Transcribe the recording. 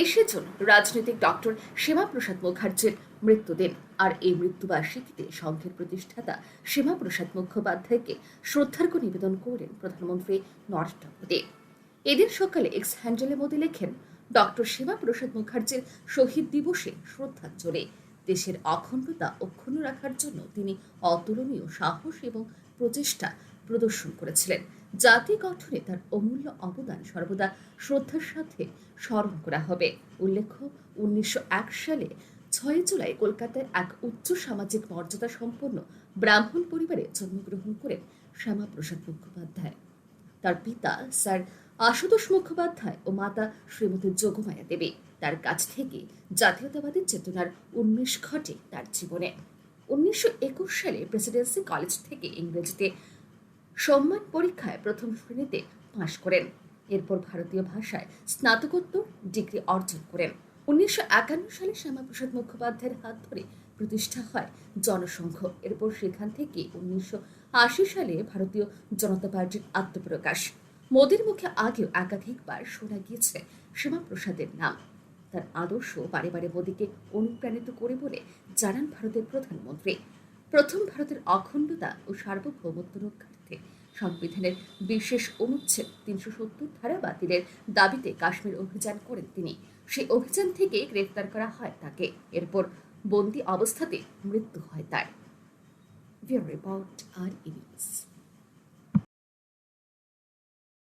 দেশের জন্য রাজনৈতিক ডক্টর শ্যামাপ্রসাদ মুখার্জির মৃত্যুদিন। আর এই মৃত্যুবার্ষিকীতে সংঘের প্রতিষ্ঠাতা শ্যামাপ্রসাদ মুখোপাধ্যায়কে শ্রদ্ধার্ঘ্য নিবেদন করলেন প্রধানমন্ত্রী নরেন্দ্র মোদী। এদিন সকালে এক্স হ্যান্ডেলে মোদী লেখেন, ডক্টর শ্যামাপ্রসাদ মুখার্জির শহীদ দিবসে শ্রদ্ধাঞ্জলি। দেশের অখণ্ডতা অক্ষুণ্ণ রাখার জন্য তিনি অতুলনীয় সাহস এবং প্রচেষ্টা প্রদর্শন করেছিলেন। জাতি গঠনে তার অমূল্য অবদান সর্বদা শ্রদ্ধার সাথে স্মরণ করা হবে। উল্লেখ্য, উনিশশো এক সালে ছয় জুলাই কলকাতায় এক উচ্চ সামাজিক মর্যাদা সম্পন্ন ব্রাহ্মণ পরিবারে জন্মগ্রহণ করেন শ্যামাপ্রসাদ মুখোপাধ্যায়। তার পিতা স্যার আশুতোষ মুখোপাধ্যায় ও মাতা শ্রীমতী যোগমায়া দেবী। তার কাছ থেকে জাতীয়তাবাদী চেতনার উন্মেষ ঘটে তার জীবনে। উনিশশো একুশ সালে প্রেসিডেন্সি কলেজ থেকে ইংরেজিতে সম্মান পরীক্ষায় প্রথম শ্রেণীতে পাশ করেন। এরপর ভারতীয় ভাষায় স্নাতকোত্তর ডিগ্রি অর্জন করেন। উনিশশো একান্ন সালে শ্যামাপ্রসাদ মুখোপাধ্যায়ের হাত ধরে প্রতিষ্ঠা হয় জনসংঘ। এরপর সেখান থেকে উনিশশো আশি সালে ভারতীয় জনতা পার্টির আত্মপ্রকাশ। মোদীর মুখে আগেও একাধিকবার শোনা গিয়েছে শ্যামাপ্রসাদের নাম। তার আদর্শ বারে বারে মোদীকে অনুপ্রাণিত করে বলে জানান ভারতের প্রধানমন্ত্রী। প্রথম ভারতের অখণ্ডতা ও সার্বভৌমত্ব রক্ষার্থে সংবিধানের বিশেষ অনুচ্ছেদ তিনশো সত্তর ধারা বাতিলের দাবিতে কাশ্মীর অভিযান করেন তিনি। সেই অভিযান থেকে গ্রেফতার করা হয় তাকে। এরপর বন্দি অবস্থাতে মৃত্যু হয় তার। রিপোর্ট, আর ইনিংস